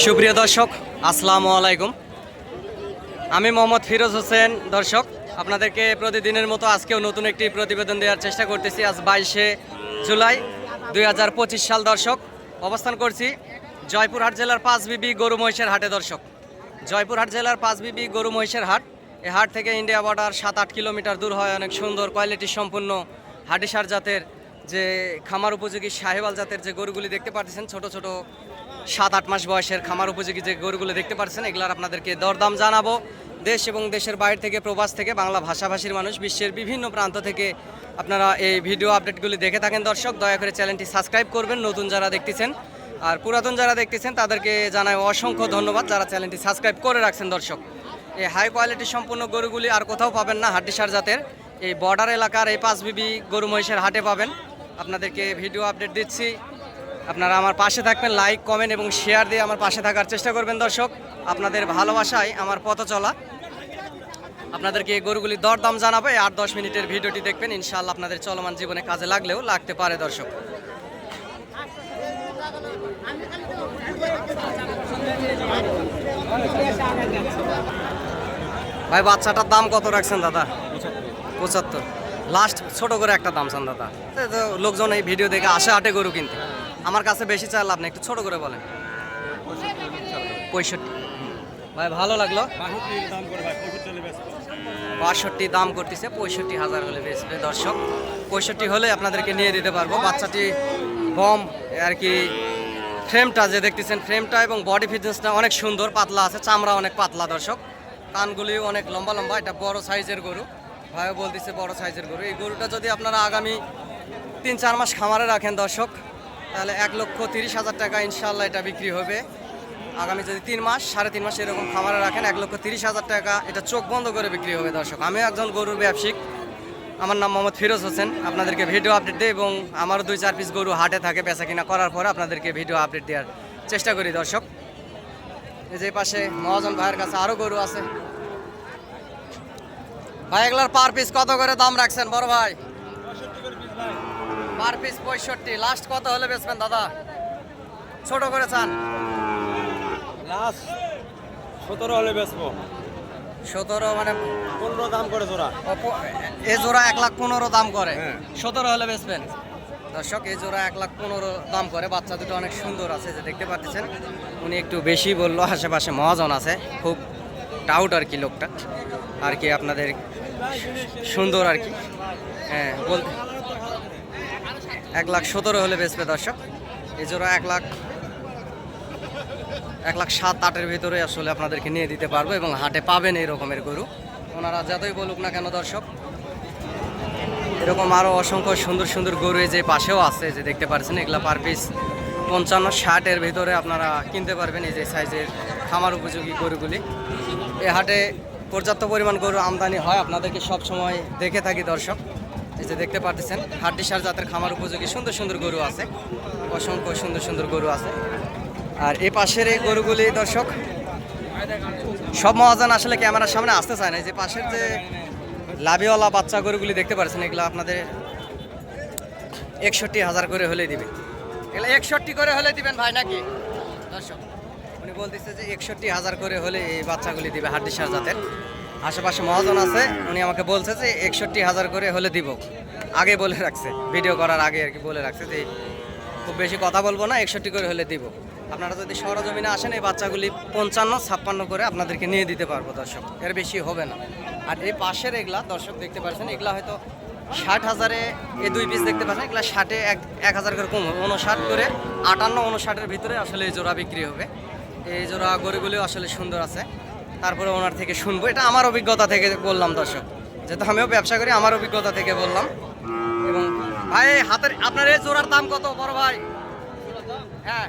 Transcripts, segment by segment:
সুপ্রিয় দর্শক, আসসালামু আলাইকুম। আমি মোহাম্মদ ফিরোজ হোসেন, দর্শক। আপনাদেরকে প্রতিদিনের মতো আজকেও নতুন একটি প্রতিবেদন দেওয়ার চেষ্টা করতেছি। আজ বাইশে জুলাই দু হাজার পঁচিশ সাল, দর্শক। অবস্থান করছি জয়পুরহাট জেলার পাঁচ বিবি গরু মহিষের হাটে, দর্শক। জয়পুরহাট জেলার পাঁচ বিবি গরু মহিষের হাট। এই হাট থেকে ইন্ডিয়া বর্ডার সাত আট কিলোমিটার দূর হয়। অনেক সুন্দর, কোয়ালিটি সম্পূর্ণ হাডিসার জাতের যে খামার উপযোগী সাহেবাল জাতের যে গরুগুলি দেখতে পাচ্ছেন ছোট ছোট সাত আট মাস বয়সের খামার উপযোগী যে গরুগুলো দেখতে পাচ্ছেন এগুলার আপনাদেরকে দরদাম জানাব। দেশ এবং দেশের বাইরে থেকে, প্রবাস থেকে, বাংলা ভাষাভাষীর মানুষ, বিশ্বের বিভিন্ন প্রান্ত থেকে আপনারা এই ভিডিও আপডেটগুলি দেখে থাকেন। দর্শক, দয়া করে চ্যানেলটি সাবস্ক্রাইব করবেন, নতুন যারা দেখতেছেন আর পুরাতন যারা দেখতেছেন, তাদেরকে জানাই অসংখ্য ধন্যবাদ যারা চ্যানেলটি সাবস্ক্রাইব করে রাখছেন। দর্শক, এই হাই কোয়ালিটি সম্পূর্ণ গরুগুলি আর কোথাও পাবেন না, হাড্ডিসার জাতের। এই বর্ডার এলাকার এই পাঁচ বিবি গরু মহিষের হাটে পাবেন। আপনাদেরকে ভিডিও আপডেট দিচ্ছি। আপনারা আমার পাশে থাকবেন লাইক কমেন্ট এবং শেয়ার দিয়ে আমার পাশে থাকার চেষ্টা করবেন দর্শক। আপনাদের ভালোবাসায় আমার পথ চলা। আপনাদেরকে এই গরুগুলির দরদাম জানাব। এই আট দশ মিনিটের ভিডিওটি দেখবেন। ইনশাআল্লাহ আপনাদের চলমান জীবনে কাজে লাগলেও লাগতে পারে দর্শক। ভাই, বাচ্চাটার দাম কত রাখছেন দাদা? পঁচাত্তর। লাস্ট ছোট করে একটা দাম চান দাদা। লোকজন এই ভিডিও দেখে আসে আটে গরু কিনতে। আমার কাছে বেশি লাভ নেই, একটু ছোট করে বলেন। পঁয়ষট্টি। ভাই, ভালো লাগল? বাষট্টি দাম করতেছে, পঁয়ষট্টি হাজার হলে বেচবে দর্শক। পঁয়ষট্টি হলে আপনাদেরকে নিয়ে দিতে পারব। বাচ্চাটি বম আর কি, ফ্রেমটা যে দেখতেছেন, ফ্রেমটা এবং বডি ফিটনেসটা অনেক সুন্দর, পাতলা আছে, চামড়া অনেক পাতলা দর্শক। কানগুলি অনেক লম্বা লম্বা, এটা বড় সাইজের গরু। ভাইও বলতেছে বড় সাইজের গরু। এই গরুটা যদি আপনারা আগামী তিন চার মাস খামারে রাখেন দর্শক তাহলে এক লক্ষ তিরিশ হাজার টাকা ইনশাল্লাহ এটা বিক্রি হবে। আগামী যদি তিন মাস, সাড়ে তিন মাস এরকম খামারে রাখেন, এক লক্ষ তিরিশ হাজার টাকা এটা চোখ বন্ধ করে বিক্রি হবে দর্শক। আমিও একজন গরুর ব্যবসায়িক। আমার নাম মোহাম্মদ ফিরোজ হোসেন। আপনাদেরকে ভিডিও আপডেট দিই এবং আমারও দুই চার পিস গরু হাটে থাকে, বেচা কিনা করার পরে আপনাদেরকে ভিডিও আপডেট দেওয়ার চেষ্টা করি দর্শক। এই যে পাশে মহাজন ভাইয়ের কাছে আরও গরু আছে। ভাই, এগুলার পার পিস কত করে দাম রাখছেন বড় ভাই? পার পিস পঁয়ষট্টি। লাস্ট কত হলে বেচবেন দাদা? ছোট করে চান। লাস্ট সতেরো হলে বেচবো। সতেরো মানে পনেরো দাম করে অপ- এ জোড়া এক লাখ পনেরো দাম করে। হ্যাঁ। সতেরো হলে বেচবেন দর্শক এই জোড়া এক লাখ পনেরো দাম করে। বাচ্চা দুটো অনেক সুন্দর আছে যে দেখতে পাচ্ছেন। উনি একটু বেশি বলল আশেপাশে মহাজন আছে। খুব টাউট আর কি লোকটা। আর কি আপনাদের সুন্দর আর কি। হ্যাঁ বলতে এক লাখ সতেরো হলে বেচবে দর্শক। এই জোড়া এক লাখ এক লাখ সাত আটের ভিতরে আসলে আপনাদেরকে নিয়ে দিতে পারব এবং হাটে পাবেন এই রকমের গরু। ওনারা যতই বলুক না কেন দর্শক, এরকম আরও অসংখ্য সুন্দর সুন্দর গরু যে পাশেও আছে যে দেখতে পাচ্ছেন এগুলা পার পিস পঞ্চান্ন ষাটের ভিতরে আপনারা কিনতে পারবেন এই যে সাইজের খামার উপযোগী গরুগুলি। এ হাটে পর্যাপ্ত পরিমাণ গরু আমদানি হয়, আপনাদেরকে সব সময় দেখে থাকি দর্শক। এই যে দেখতে পাচ্ছেন হাড্ডিসার জাতের খামার উপযোগী, সুন্দর সুন্দর গরু আছে। অসংখ্য সুন্দর সুন্দর গরু আছে। আর এ পাশের এই গরুগুলি, দর্শক, সব মহাজন আসলে ক্যামেরার সামনে আসতে চায় না। যে পাশের যে লাভিওয়ালা বাচ্চা গরুগুলি দেখতে পাচ্ছেন এগুলো আপনাদের একষট্টি হাজার করে হলে দিবে। এগুলো একষট্টি করে হলে দিবেন ভাই নাকি? দর্শক, উনি বলতেছে যে একষট্টি হাজার করে হলে এই বাচ্চাগুলি দিবে হাড্ডিসার জাতের। আশেপাশে মহাজন আছে, উনি আমাকে বলছে যে একষট্টি হাজার করে হলে দিব। আগে বলে রাখছে ভিডিও করার আগে আর কি বলে রাখছে যে খুব বেশি কথা বলব না, একষট্টি করে হলে দিব। আপনারা যদি সরজমিনে আসেন, এই বাচ্চাগুলি পঞ্চান্ন, ছাপ্পান্ন করে আপনাদেরকে নিয়ে দিতে পারব, দর্শক। এর বেশি হবে না। আর এই পাশের এগুলা, দর্শক দেখতে পাচ্ছেন, এগুলা হয়তো ষাট হাজারে এই দুই পিস দেখতে পাচ্ছেন, এগুলা ষাটে এক এক হাজার করে কম হবে। উনষাট করে আটান্ন, উনষাটের ভিতরে আসলে এই জোড়া বিক্রি হবে। এই জোড়া গরুগুলিও আসলে সুন্দর আছে। তারপরে ওনার থেকে শুনব। এটা আমার অভিজ্ঞতা থেকে বললাম, দর্শক। যেহেতু আমিও ব্যবসা করি আমার অভিজ্ঞতা থেকে বললাম। এবং ভাই হাতের আপনার এই জোড়ার দাম কত, বড় ভাই? হ্যাঁ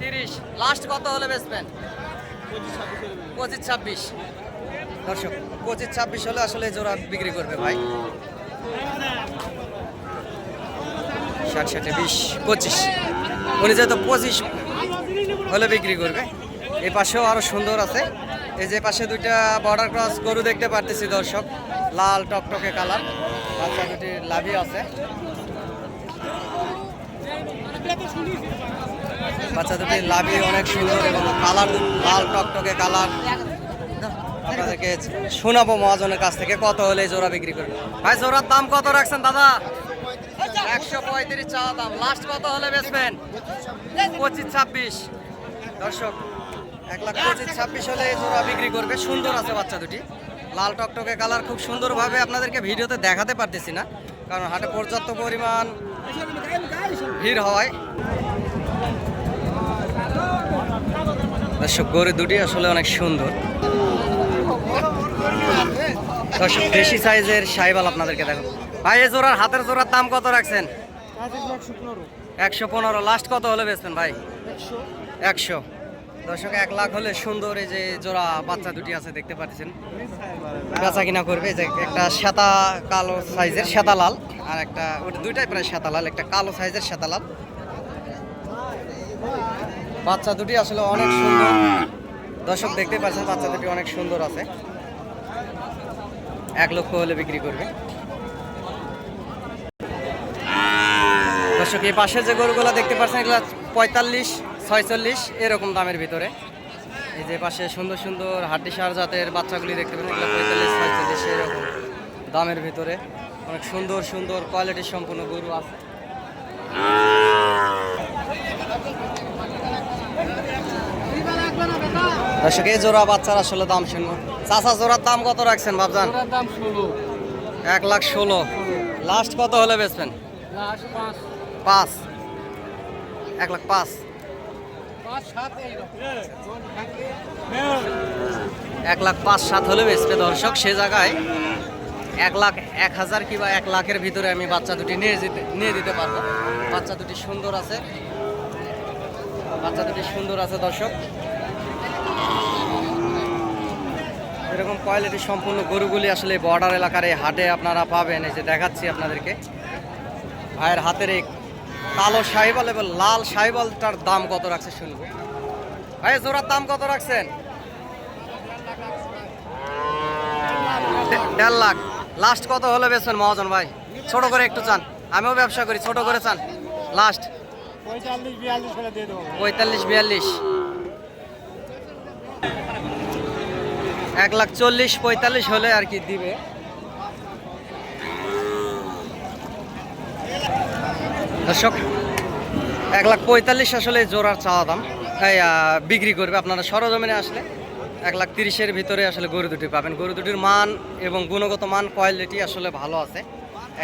তিরিশ। লাস্ট কত হলে বেচবেন? পঁচিশ ছাব্বিশ। দর্শক, পঁচিশ ছাব্বিশ হলে আসলে জোড়া বিক্রি করবে ভাই। ষাট, ষাটে বিশ, পঁচিশ। উনি যেহেতু পঁচিশ হলে বিক্রি করবে। এই পাশেও আরও সুন্দর আছে। এই যে পাশে দুইটা বর্ডার ক্রস গরু দেখতে পারতেছি দর্শক। লাল টকটকে কালার বাচ্চা দুটি লাভি আছে। বাচ্চা দুটি লাভি অনেক সুন্দর এবং কালার লাল টকটকে কালার আপনাদেরকে শোনাবো মহাজনের কাছ থেকে কত হলে জোড়া বিক্রি করবে ভাই, জোড়ার দাম কত রাখছেন দাদা? একশো পঁয়ত্রিশ চা দাম। লাস্ট কত হলে বেচবেন? পঁচিশ, ছাব্বিশ। দর্শক এক লাখ পঁচিশ ছাব্বিশ হলে এই জোড়া বিক্রি করবে। সুন্দর আছে বাচ্চা দুটি। লাল টকটকে কালার খুব সুন্দরভাবে আপনাদেরকে ভিডিওতে দেখাতে পারতেছি না কারণ হাটে পর্যাপ্ত পরিমাণ ভিড় হওয়ায় দর্শক গরু দুটি আসলে অনেক সুন্দর। দর্শক দেশি সাইজের সাইবাল আপনাদেরকে দেখো ভাই এই জোড়ার হাতের জোড়ার দাম কত রাখছেন? একশো পনেরো। লাস্ট কত হলে বেচবেন ভাই? একশো। দর্শক, এক লাখ হলে সুন্দর এই যে জোড়া বাচ্চা দুটি আছে, দেখতে পাচ্ছেন। বেচা কিনা করবে যে একটা শ্বেতা কালো সাইজের শ্বেতা লাল, আর একটা, ওটা দুইটাই প্রায় শ্বেতা লাল, একটা কালো সাইজের শ্বেতা লাল। বাচ্চা দুটি আসলে অনেক সুন্দর। দর্শক, দেখতে পাচ্ছেন, বাচ্চা দুটি অনেক সুন্দর আছে। এক লক্ষ হলে বিক্রি করবে। দর্শক, এই পাশে যে গরুগুলো দেখতে পাচ্ছেন, এগুলো পঁয়তাল্লিশ ছয়চল্লিশ এরকম দামের ভিতরে। এই যে পাশে সুন্দর সুন্দর হাড্ডি সার জাতের বাচ্চাগুলি দেখতে এগুলো পঁয়তাল্লিশ ছয়চল্লিশ এরকম দামের ভিতরে। অনেক সুন্দর সুন্দর কোয়ালিটির সম্পূর্ণ গরু আছে। দর্শক এই জোড়া বাচ্চার আসলে দাম শুনব চাচা জোড়ার দাম কত রাখছেন বাবজান এক লাখ ষোলো। লাস্ট কত হলে বেচবেন? পাঁচ। এক লাখ পাঁচ। এক লাখ পাঁচ সাত হলে বেচবে। দর্শক সে জায়গায় এক লাখ এক হাজার কিংবা এক লাখের ভিতরে আমি বাচ্চা দুটি নিয়ে যেতে নিয়ে দিতে পারব। বাচ্চা দুটি সুন্দর আছে। বাচ্চা দুটি সুন্দর আছে দর্শক। এরকম কোয়ালিটি সম্পূর্ণ গরুগুলি আসলে বর্ডার এলাকার এই হাটে আপনারা পাবেন। এই যে দেখাচ্ছি আপনাদেরকে। ভাইয়ের হাতের এই কালো সাহিবাল এবং লাল সাহিবালটার দাম কত রাখছে শুনব। ভাই জোড়ার দাম কত রাখছেন? দেড় লাখ। লাস্ট কত হলে বেচবেন মহাজন ভাই? ছোট করে একটু চান। আমিও ব্যবসা করি ছোট করে চান। লাস্ট বিয়াল্লিশ পঁয়তাল্লিশ বিয়াল্লিশ। এক লাখ চল্লিশ পঁয়তাল্লিশ হলে আর কি দিবে। দর্শক, এক লাখ পঁয়তাল্লিশ আসলে জোড়ার চাওয়া দাম। বিক্রি করবে আপনারা সরজমিনে আসলে। এক লাখ তিরিশের ভিতরে আসলে গরু দুটি পাবেন। গরু দুটির মান এবং গুণগত মান কোয়ালিটি আসলে ভালো আছে।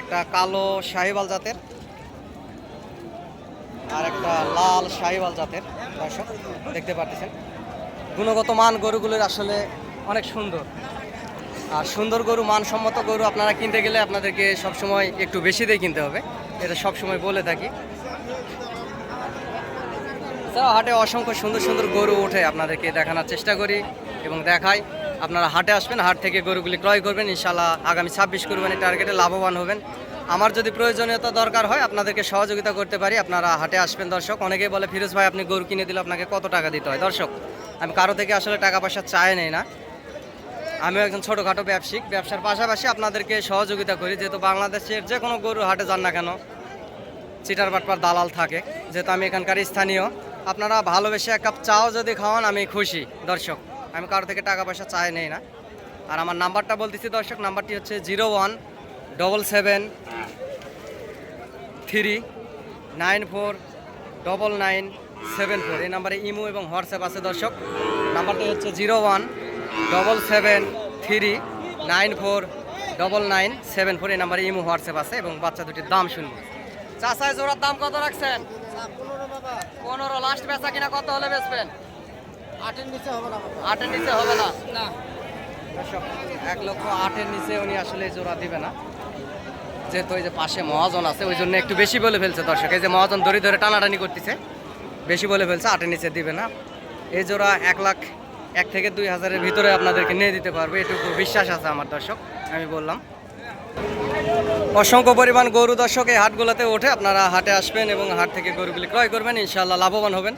একটা কালো শাহিবাল জাতের আর একটা লাল শাহিওয়াল জাতের দর্শক, দেখতে পাচ্ছেন গুণগত মান গরুগুলোর আসলে অনেক সুন্দর। আর সুন্দর গরু, মানসম্মত গরু আপনারা কিনতে গেলে আপনাদেরকে সবসময় একটু বেশি দিয়ে কিনতে হবে। এটা সবসময় বলে থাকি। হাটে অসংখ্য সুন্দর সুন্দর গরু ওঠে আপনাদেরকে দেখানোর চেষ্টা করি এবং দেখাই। আপনারা হাটে আসবেন, হাট থেকে গরুগুলি ক্রয় করবেন ইনশাল্লাহ আগামী ছাব্বিশ কুরবানি টার্গেটে লাভবান হবেন। আমার যদি প্রয়োজনীয়তা দরকার হয়, আপনাদেরকে সহযোগিতা করতে পারি। আপনারা হাটে আসবেন, দর্শক। অনেকেই বলে, ফিরোজ ভাই, আপনি গরু কিনে দিলে আপনাকে কত টাকা দিতে হয়? দর্শক, আমি কারও থেকে আসলে টাকা পয়সা চাই নেই না। আমিও একজন ছোটোখাটো ব্যবসায়িক, ব্যবসার পাশাপাশি আপনাদেরকে সহযোগিতা করি, যেহেতু বাংলাদেশের যে কোনো গরু হাটে যান না কেন, চিটার বাটপার দালাল থাকে, যেহেতু আমি এখানকার স্থানীয়, আপনারা ভালোবেসে এক কাপ চাও যদি খাওয়ান, আমি খুশি, দর্শক। আমি কারও থেকে টাকা পয়সা চাই নেই না। আর আমার নাম্বারটা বলতেছি দর্শক, নাম্বারটি হচ্ছে zero one double seven three nine four double nine seven four. এই নাম্বারে ইমো এবং হোয়াটসঅ্যাপ আছে দর্শক। নাম্বারটি হচ্ছে zero one double seven three nine four double nine seven four এই নাম্বারে ইমো হোয়াটসঅ্যাপ আছে এবং বাচ্চা দুটির দাম শুনব। চাষায় জোড়ার দাম কত রাখছেন? পনেরো লাস্ট বেচা কিনা কত হলে বেচবেন? আটের নিচে হবে না আটের নিচে হবে না? না। এক লক্ষ আটের নিচে উনি আসলে জোড়া দিবে না। যেহেতু ওই যে পাশে মহাজন আছে ওই জন্য একটু বেশি বলে ফেলছে দর্শক। এই যে মহাজন ধরে ধরে টানাটানি করতেছে বেশি বলে ফেলছে আটের নিচে দিবে না। এই জোড়া এক লাখ এক থেকে দুই হাজারের ভিতরে আপনাদেরকে নিয়ে দিতে পারবে, এটুকু বিশ্বাস আছে আমার দর্শক, আমি বললাম। অসংখ্য পরিমাণ গরু দর্শক এই হাটগুলোতে ওঠে, আপনারা হাটে আসবেন এবং হাট থেকে গরুগুলি ক্রয় করবেন ইনশাল্লাহ লাভবান হবেন।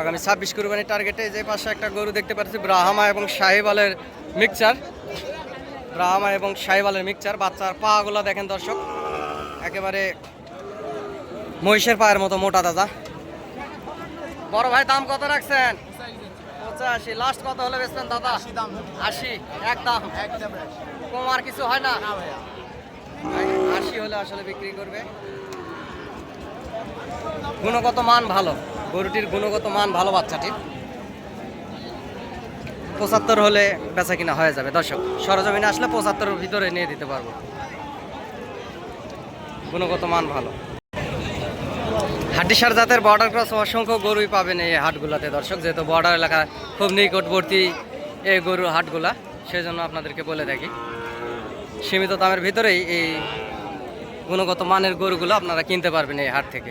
আগামী ছাব্বিশ কুরবানির টার্গেটে যে পাশে একটা গরু দেখতে পাচ্ছি, ব্রাহ্মা এবং শাহিবালের মিক্সচার ব্রাহ্মা এবং শাহিবালের মিক্সচার বাচ্চার পাগুলো দেখেন দর্শক, একেবারে মহিষের পায়ের মতো মোটা দাদা বড় ভাই, দাম কত রাখছেন? লাস্ট কত হলে বেচবেন দাদা? দাম। আশি একদম একদম কম আর কিছু হয় না? না আশি হলে আসলে বিক্রি করবে। গুণগত মান ভালো। গরুটির গুণগত মান ভালো বাচ্চাটির পঁচাত্তর হলে বেচা কিনা হয়ে যাবে। দর্শক সরজমিনে আসলে পঁচাত্তরের ভিতরে নিয়ে দিতে পারব। গুণগত মান ভালো। হাড্ডিসার জাতের বর্ডার ক্রস অসংখ্য গরুই পাবেন এই হাটগুলাতে। দর্শক, যেহেতু বর্ডার এলাকা খুব নিকটবর্তী এই গরুর হাটগুলা সেই জন্য আপনাদেরকে বলে থাকি। সীমিত দামের ভিতরেই এই গুণগত মানের গরুগুলো আপনারা কিনতে পারবেন এই হাট থেকে।